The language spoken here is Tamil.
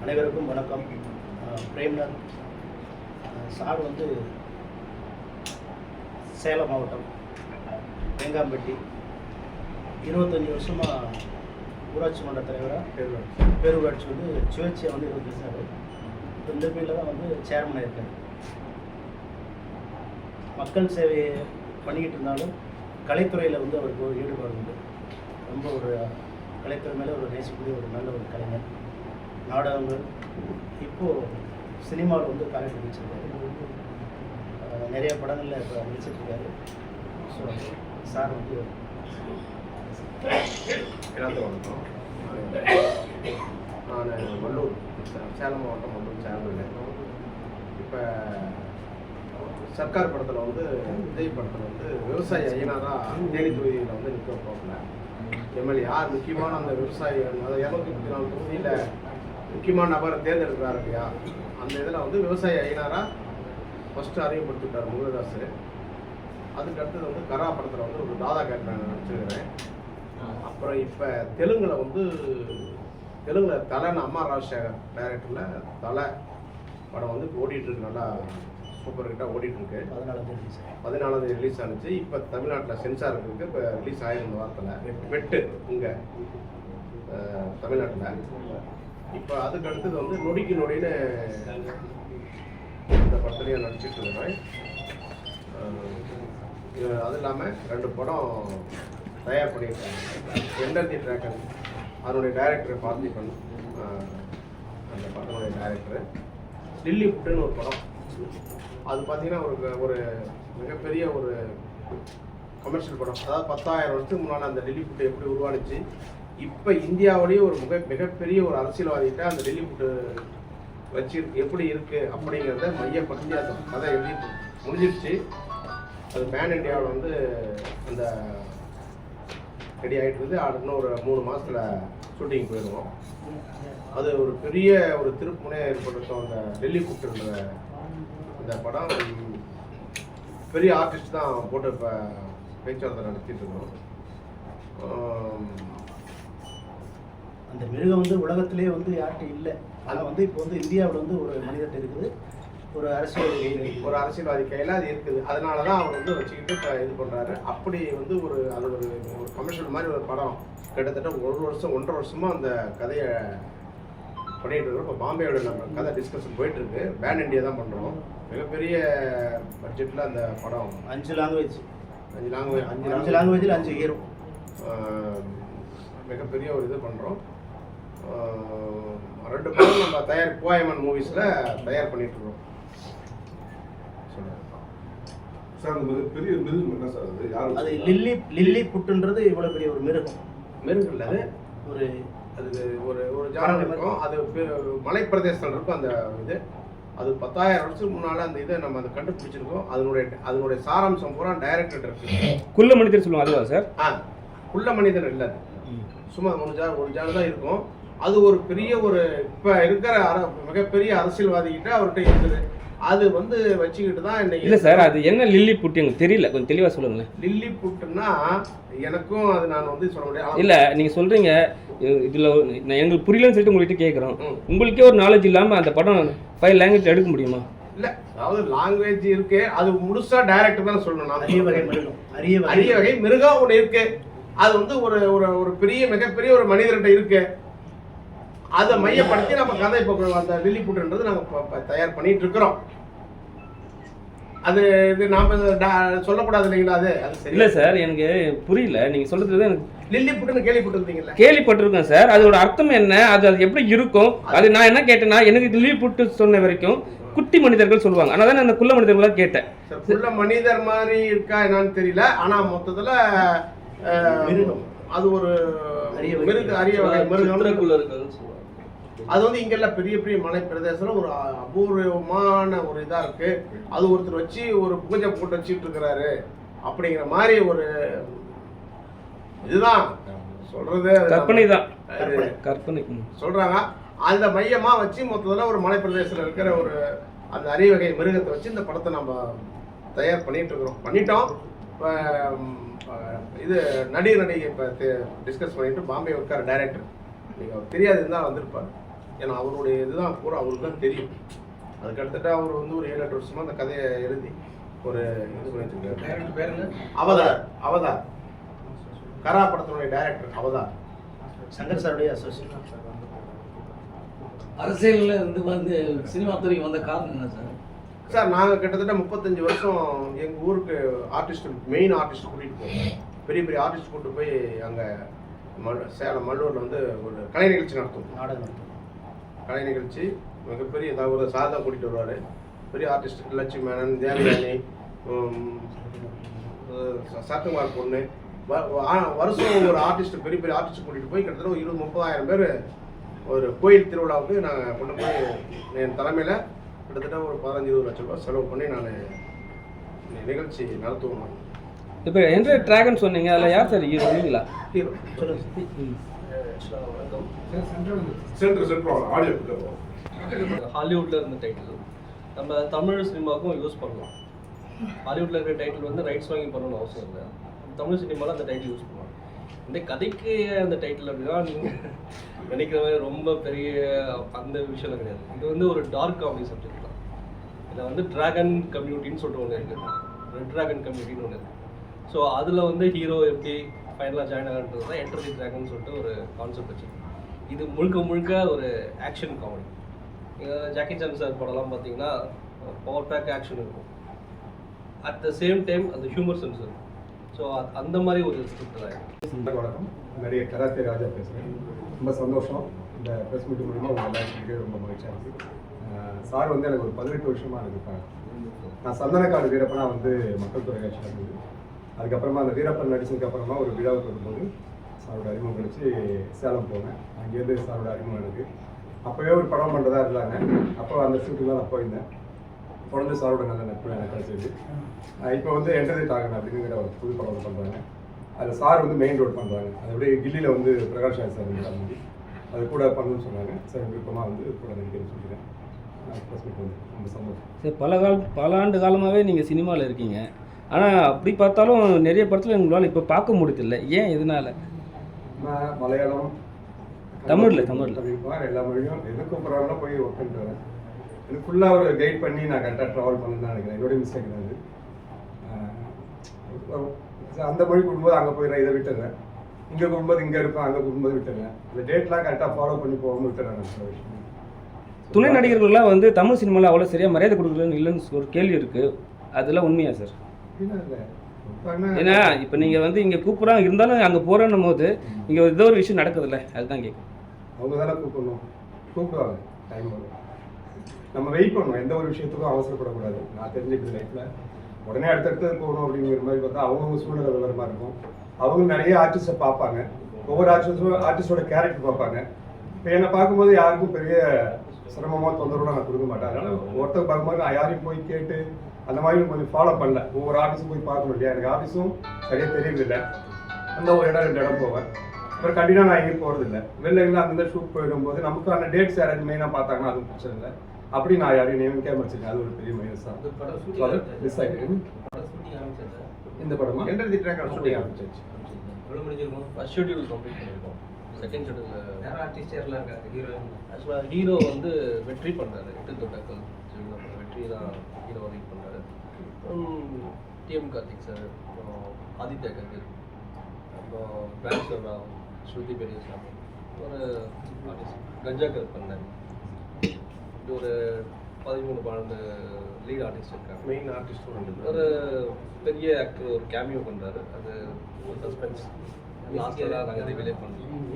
அனைவருக்கும் வணக்கம். பிரேம்நாத் சார் வந்து சேலம் மாவட்டம் வேங்காம்பட்டி இருபத்தஞ்சி வருஷமாக ஊராட்சி மன்ற தலைவராக பேரூராட்சி வந்து சுயேட்சையாக வந்து இருபத்தி சார். இந்த ஃபீல்டில் தான் வந்து சேர்மனாக இருக்காரு மக்கள் சேவையை பண்ணிக்கிட்டு இருந்தாலும் கலைத்துறையில் வந்து அவருக்கு ஒரு ஈடுபாடு உண்டு. ரொம்ப ஒரு கலைத்துறை மேலே ஒரு நேசிக்கூடிய ஒரு நல்ல ஒரு கலைஞர் நாடகங்கள் இப்போது சினிமாவில் வந்து காலேஜ் நடிச்சிருக்காரு நிறைய படங்களில் இப்போ நடிச்சிட்ருக்காரு ஸோ சார் வந்து வணக்கம். நான் வள்ளூர் சேலம் மாவட்டம் வள்ளூர் சேர்ந்தேன் இப்போ சர்க்கார் படத்தில் வந்து விஜய் படத்தில் வந்து விவசாய ஐயனாரா தேனி தொகுதியில் வந்து நிற்க போகல எம்எல்ஏ. யார் முக்கியமான அந்த விவசாயி? அதாவது இரநூத்தி முப்பத்தி நாலு தொகுதியில் முக்கியமான நபரை தேர்ந்தெடுக்கிறார் இல்லையா அந்த இதில் வந்து விவசாயி ஐயனாரா ஃபஸ்ட்டு அறிமுகப்படுத்திவிட்டார் முருகதாஸ் அதுக்கு அடுத்தது வந்து கரா படத்தில் வந்து ஒரு தாதா கேரக்டர் நடிச்சிருக்கிறேன். அப்புறம் இப்போ தெலுங்குல வந்து தெலுங்குல தலைன்னு அம்மா ராஜசேகர் டைரக்டரில் தலை படம் வந்து இப்போ ஓடிட்டு இருக்கு நல்லா சூப்பர் ஹிட்டாக ஓடிட்டு இருக்கு பதினாலாம் தேதி பதினாலாம் தேதி ரிலீஸ் ஆனிச்சு. இப்போ தமிழ்நாட்டில் சென்சார் இருக்கு. இப்போ ரிலீஸ் ஆயிருந்த வாரத்தில். வெட்டு. இங்கே தமிழ்நாட்டில். இப்போ அதுக்கு அடுத்தது வந்து நொடிக்கு நொடின்னு இந்த படத்துலையும் நடிச்சிட்டு இருக்கிறேன் அது இல்லாமல் ரெண்டு படம் தயார் பண்ணியிருக்காங்க. என்டர் தி ட்ராக்கன் அதனுடைய டைரக்டர் பார்த்திபன் அந்த படத்தினுடைய டைரக்டர் லில்லி புட்டுன்னு ஒரு படம். அது பார்த்தீங்கன்னா ஒரு ஒரு மிகப்பெரிய ஒரு கமர்ஷியல் படம். அதாவது பத்தாயிரம் வருஷத்துக்கு முன்னால் அந்த டெல்லி புட்டு எப்படி உருவானுச்சு? இப்போ இந்தியாவிலேயே ஒரு மிக மிகப்பெரிய ஒரு அரசியல்வாதிகிட்ட அந்த டெல்லி புட்டு வச்சு எப்படி இருக்குது அப்படிங்கிறத மையப்படுத்தி அந்த கதை எழுதி முடிஞ்சிருச்சு. அது பேன் இந்தியாவில் வந்து அந்த ரெடி ஆகிட்டு இருக்குது. ஒரு மூணு மாதத்தில் ஷூட்டிங் போயிடுவோம். அது ஒரு பெரிய ஒரு திருப்புமுனையாக ஏற்படுத்தும் அந்த டெல்லி புட்டுன்ற இந்த படம் பெரிய ஆர்டிஸ்ட் தான் போட்டு இப்போ பேச்சுவார்த்தை நடத்திட்டு இருக்கோம். ஆம், அந்த மிருகம் வந்து உலகத்திலே வந்து யார்கிட்ட இல்லை. ஆனால் வந்து இப்போ வந்து இந்தியாவில் வந்து ஒரு மனிதர்கிட்ட இருக்குது. ஒரு அரசியல் கையில் ஒரு அரசியல்வாதி கையில் அது இருக்குது. அதனால தான் அவர் வந்து வச்சுக்கிட்டு இது பண்ணுறாரு அப்படி வந்து ஒரு அது ஒரு ஒரு கமர்ஷியல் மாதிரி ஒரு படம் கிட்டத்தட்ட ஒரு வருஷம் ஒன்றரை வருஷமாக அந்த கதையை பண்ணிட்டு இருக்கோம் இப்போ பாம்பேயோட நம்ம கதை டிஸ்கஷன் போயிட்டு இருக்கு. பேன் இண்டியா தான் பண்ணுறோம் மிகப்பெரிய பட்ஜெட்டில் அந்த படம் அஞ்சு லாங்குவேஜ் அஞ்சு லாங்குவேஜ் அஞ்சு அஞ்சு லாங்குவேஜில் அஞ்சு ஹீரோ மிகப்பெரிய ஒரு இது பண்ணுறோம் ரெண்டு படம் நம்ம தயார் கோயமன் மூவிஸில் தயார் பண்ணிட்டு இருக்கோம் சொல்லுங்க. சார் அந்த பெரிய மிருகம் என்ன சார் அது? யார் அது? லில்லி லில்லி புட்டுன்றது இவ்வளோ பெரிய ஒரு மிருகம். மிருகல்ல அது? ஒரு அது ஒரு ஒரு ஜானம் இருக்கும். அது மலைப்பிரதேசத்தில் இருக்கும் அந்த இது. அது பத்தாயிரம் வருஷத்துக்கு முன்னால் அந்த இதை நம்ம அதை கண்டுபிடிச்சிருக்கோம். அதனுடைய அதனுடைய சாராம்சம் பூரா டைரக்டர் இருக்கு. குள்ள மனிதர் சொல்லுவாங்க அதுவா சார்? ஆ குள்ள மனிதன் இல்லை சும்மா ஒரு ஜா ஒரு ஜான் தான் இருக்கும். அது ஒரு பெரிய ஒரு இப்போ இருக்கிற அர மிகப்பெரிய அரசியல்வாதிகிட்ட அவர்கிட்ட இருக்குது. அது வந்து வச்சுக்கிட்டு தான் இன்னைக்கு இல்ல சார் அது என்ன லில்லி புட்டு எனக்கு தெரியல. கொஞ்சம் தெளிவா சொல்லுங்களேன். லில்லி புட்டுன்னா எனக்கும் அது நான் வந்து சொல்ல முடியாது. இல்ல நீங்க சொல்றீங்க. இ- இதுல நான் எங்களுக்கு புரியலன்னு சொல்லிட்டு உங்கள்கிட்ட கேட்குறோம். உங்களுக்கே ஒரு நாலேஜ் இல்லாம அந்த படம் ஃபைவ் லாங்குவேஜ் எடுக்க முடியுமா? இல்ல அதாவது லாங்குவேஜ் இருக்கு அது முழுசா டைரக்டர் தான் சொல்லணும். நான் அரிய வகை மிருகம். அரிய வகை. அரிய வகை மிருகம் ஒன்று இருக்கு. அது வந்து ஒரு ஒரு ஒரு பெரிய மிகப்பெரிய ஒரு மனிதர்கிட்ட இருக்கு. அதை மையப்படுத்தி நம்ம கதை இப்போ அந்த லில்லி புட்டுன்றது நாங்கள் இப்போ தயார் பண்ணிட்டு இருக்கிறோம் அது இது நாம டா- சொல்லக்கூடாது இல்லைங்களா அது? அது சரி. இல்ல சார் எனக்கு புரியல. நீங்க சொல்றது எனக்கு லில்லி புட்டுன்னு கேள்விப்பட்டிருந்தீங்கல்ல? கேள்விப்பட்டிருக்கேன் சார். அதோட அர்த்தம் என்ன? அது அது எப்படி இருக்கும்? அது நான் என்ன கேட்டேன்னா எனக்கு லில்லி புட்டு சொன்ன வரைக்கும் குட்டி மனிதர்கள் சொல்லுவாங்க. ஆனால் தான் நான் அந்த குள்ள மனிதர்களாக கேட்டேன். சரி, புள்ள மனிதர் மாதிரி இருக்கா என்னன்னு தெரியல. ஆனா மொத்தத்துல. அது ஒரு. மிருக அரிய வகை மிருகம் சொல்லுவாங்க. அது வந்து இங்க எல்லாம் பெரிய பெரிய மலை பிரதேசத்துல ஒரு அபூர்வமான ஒரு இதா இருக்கு. அது ஒருத்தர் வச்சு ஒரு பூஜை போட்டு வச்சுட்டு இருக்கிறாரு. அப்படிங்கிற மாதிரி ஒரு இதுதான். சொல்றது கற்பனை தான். கற்பனை. சொல்றாங்க. அந்த மையமா வச்சு மொத்தத்துல ஒரு மலை பிரதேசத்துல இருக்கிற ஒரு அந்த அரிய வகை மிருகத்தை வச்சு இந்த படத்தை நம்ம தயார் பண்ணிட்டு இருக்கிறோம். பண்ணிட்டோம். இது நடிகர் நடிகை இப்போ டிஸ்கஸ் பண்ணிட்டு பாம்பே இருக்கார் டைரக்டர் நீங்கள் தெரியாது இருந்தால் வந்திருப்பார். ஏன்னா அவருடைய இதுதான் பூரா அவருக்கு தான் தெரியும். அதுக்கு அடுத்துட்டு அவர் வந்து ஒரு ஏழு எட்டு வருஷமா அந்த கதையை எழுதி ஒரு இது பண்ணிட்டு அவதார் அவதார். கரா படத்தினுடைய டைரக்டர் அவதார். சங்கர் சாருடைய அசோசியேட் அரசியல்ல இருந்து வந்து சினிமா துறைக்கு வந்த காரணம் என்ன சார்? சார் நாங்கள் கிட்டத்தட்ட முப்பத்தஞ்சு வருஷம் எங்கள் ஊருக்கு ஆர்டிஸ்ட் மெயின் ஆர்டிஸ்ட் கூட்டிகிட்டு போவோம் பெரிய பெரிய ஆர்டிஸ்ட் கூட்டு போய் அங்கே மல் சேலம் மல்லூரில் வந்து ஒரு கலை நிகழ்ச்சி நடத்துவோம். நாடகம் நடத்தும். கலை நிகழ்ச்சி மிகப்பெரிய ஏதாவது ஒரு சார் தான் கூட்டிகிட்டு வருவார். பெரிய ஆர்டிஸ்ட் லட்சுமி மேனன் தேவயானி சரத்குமார் பொண்ணு. வருஷம் ஒரு ஆர்டிஸ்ட் பெரிய பெரிய ஆர்டிஸ்ட் கூட்டிகிட்டு போய் கிட்டத்தட்ட ஒரு இருபது முப்பதாயிரம் பேர் ஒரு கோயில் திருவிழாவுக்கு நாங்கள் கொண்டு போய் என் தலைமையில் கிட்டத்தட்ட ஒரு பதினஞ்சு இருபது லட்சம் ரூபாய் செலவு பண்ணி நான் நிகழ்ச்சி நடத்துவோம். இப்போ என்ற டிராகன் சொன்னீங்க? அதில் யார் சார் ஹீரோ நீங்களா? ஹீரோ சென்டர் சென்டர் ஆடியோ ஹாலிவுட்டில் ஹாலிவுட்ல இருந்த டைட்டில் நம்ம தமிழ் சினிமாவுக்கும் யூஸ் பண்ணலாம். ஹாலிவுட்ல இருக்கிற டைட்டில் வந்து ரைட்ஸ் வாங்கி பண்ணணும்னு அவசியம் இல்லை. தமிழ் சினிமாவில் அந்த டைட்டில் யூஸ் பண்ணலாம். இந்த கதைக்கு அந்த டைட்டில் அப்படின்னா நீங்கள் நினைக்கிற மாதிரி ரொம்ப பெரிய அந்த விஷயம்லாம் கிடையாது. இது வந்து ஒரு டார்க் காமெடி சப்ஜெக்ட் தான். இதில் வந்து டிராகன் கம்யூனிட்டின்னு சொல்லிட்டு ஒன்று இருக்குது ரெட் டிராகன் கம்யூனிட்டின்னு ஒன்று இருக்குது ஸோ அதில் வந்து ஹீரோ எப்படி ஃபைனலாக ஜாயின் ஆகிறது தான் என்டர் தி டிராகன் சொல்லிட்டு ஒரு கான்செப்ட் வச்சு இது முழுக்க முழுக்க ஒரு action comedy Jackie Chan sir படம்லாம் பார்த்தீங்கன்னா பவர் பேக் ஆக்ஷன் இருக்கும். அட் த சேம் டைம் அந்த ஹியூமர் சென்ஸ் இருக்கும் ஸோ அந்த மாதிரி ஒரு ஸ்கிரிப்ட் தான். வணக்கம். நடிகர் கராத்தே ராஜா பேசுகிறேன் ரொம்ப சந்தோஷம். இந்த ப்ரெஸ் மீட் மூலிமா உங்கள் எல்லாருக்கும் ரொம்ப மகிழ்ச்சியாக இருக்குது சார் வந்து எனக்கு ஒரு பதினெட்டு வருஷமாக பழக்கம். நான் சந்தனக்காடு வீரப்பனா வந்து மக்கள் துறை கட்சி இருந்தது அதுக்கப்புறமா அந்த வீரப்பன் நடிச்சதுக்கு அப்புறமா ஒரு விழாவுக்கு வரும்போது சாரோட அறிமுகம் கழிச்சு சேலம் போனேன். அங்கேருந்து சாரோட அறிமுகம் எனக்கு. அப்போவே ஒரு படம் பண்ணுறதா இருந்தாங்க. அப்போ அந்த ஷூட்டில் நான் போயிருந்தேன். தொடர்ந்து சாரோட நல்ல நட்பு எனக்கு கிடைச்சது. இப்போ வந்து என்டர்டேட் ஆகணும் அப்படிங்கிற ஒரு புது படம் வந்து பண்ணுறாங்க அதில் சார் வந்து மெயின் ரோட் பண்ணுறாங்க அது அப்படியே கில்லியில் வந்து பிரகாஷ் ராஜ் சார் வந்து அது கூட பண்ணணும்னு சொன்னாங்க. சார் விருப்பமாக வந்து கூட நடிக்கிறேன்னு சொல்லிக்கிறேன். ப்ரெஸ் வந்து ரொம்ப சந்தோஷம். சரி பல கால பல ஆண்டு காலமாகவே நீங்கள் சினிமாவில் இருக்கீங்க. ஆனால் அப்படி பார்த்தாலும் நிறைய படத்தில் உங்களால் இப்போ பார்க்க முடியதில்ல ஏன் இதனால மலையாளம் தமிழ்ல, தமிழ்ல. தமிழ் எல்லா மொழியும் எது கூப்பிட்றாங்களோ போய் பண்ணிட்டு வரேன் எனக்கு ஃபுல்லாக ஒரு கைட் பண்ணி நான் கரெக்டாக ட்ராவல் பண்ணணும்னு நினைக்கிறேன். என்னுடைய மிஸ்டேக் அது. அந்த மொழி கூடும்போது அங்கே போயிடுறேன் இதை விட்டுறேன் இங்கே கூடும்போது இங்கே இருப்பேன் அங்கே கூடும்போது விட்டுறேன் இந்த டேட்லாம் கரெக்டாக ஃபாலோ பண்ணி போகாமல் நான் சில விஷயம். துணை நடிகர்கள்லாம் வந்து தமிழ் சினிமாவில் அவ்வளோ சரியாக மரியாதை கொடுக்குறதுன்னு இல்லைன்னு ஒரு கேள்வி இருக்குது அதெல்லாம் உண்மையா சார் ஏன்னா இப்போ நீங்கள் வந்து இங்கே கூப்பிட்றாங்க இருந்தாலும் அங்கே போகிறன்னும் போது இங்கே ஏதோ ஒரு விஷயம் நடக்குதுல்ல அதுதான் கேட்கும் அவங்க தானே கூப்பிடணும். கூப்பிடுவாங்க டைம் வரும் நம்ம வெயிட் பண்ணணும் எந்த ஒரு விஷயத்துக்கும் அவசரப்படக்கூடாது. நான் தெரிஞ்சுக்கிது லைஃப்பில் உடனே அடுத்தடுத்து போகணும் அப்படிங்கிற மாதிரி பார்த்தா அவங்கவுங்க சூழ்நிலை விவரமாக இருக்கும். அவங்க நிறைய ஆர்டிஸ்ட்டை பார்ப்பாங்க. ஒவ்வொரு ஆர்டிஸ்டும் ஆர்டிஸ்டோட கேரக்டர் பார்ப்பாங்க. இப்போ என்னை பார்க்கும்போது யாருக்கும் பெரிய சிரமமாக தொந்தரவுலாம் நான் கொடுக்க மாட்டேன். அதனால ஒருத்தர் பார்க்கும்போது நான் யாரையும் போய் கேட்டு அந்த மாதிரி கொஞ்சம் ஃபாலோ பண்ணல. ஒவ்வொரு ஆர்டிஸ்டும் போய் பார்க்கணும் இல்லையா? எனக்கு ஆர்டிஸ்டும் சரியாக தெரியறதில்ல. அந்த ஒரு இடம் ரெண்டு இடம் போவேன். அப்புறம் கண்டிப்பாக நான் எங்கேயும் போகிறதில்ல வெளில எல்லாம் அந்தந்த ஷூட் போயிடும்போது நமக்கு அந்த டேட்ஸ் யாராவது மெயினாக பார்த்தாங்கன்னா அதுவும் பிரச்சனை இல்லை. அப்படி நான் யாரையும் நியமிக்காம வச்சிருக்கேன் அது ஒரு பெரிய மைனஸ் தான் மிஸ் ஆரம்பிச்சது. இந்த படமா? என்டர் தி ட்ராக் ஷூட்டிங் ஆரம்பிச்சிருச்சு எவ்வளோ முடிஞ்சிருக்கும்? ஃபர்ஸ்ட் ஷெட்யூல் கம்ப்ளீட் பண்ணியிருக்கோம். செகண்ட் ஷெட்யூல் வேற ஆர்டிஸ்ட் யாரெல்லாம் இருக்காரு ஹீரோயின் ஆக்சுவலாக ஹீரோ வந்து வெற்றி பண்ணாரு எட்டு அப்புறம் வெற்றி தான் ஹீரோ பண்ணாரு டிஎம் கார்த்திக் சார் அப்புறம் ஆதித்யா கதிர் அப்புறம் பேன்சர் ராவ் ஸ்ருதி பெரியசாமி ஒரு ஆர்டிஸ்ட் கஞ்சாக்கர் பண்ணார் இது ஒரு பதிமூணு பன்னெண்டு லீட் ஆர்டிஸ்ட் இருக்காங்க. மெயின் ஆர்டிஸ்ட் ஒரு பெரிய ஆக்டர் ஒரு கேமியோ பண்ணுறாரு அது ஒரு சஸ்பென்ஸ் லாஸ்ட்டில் தான் நாங்கள் ரிவீலே பண்ணோம்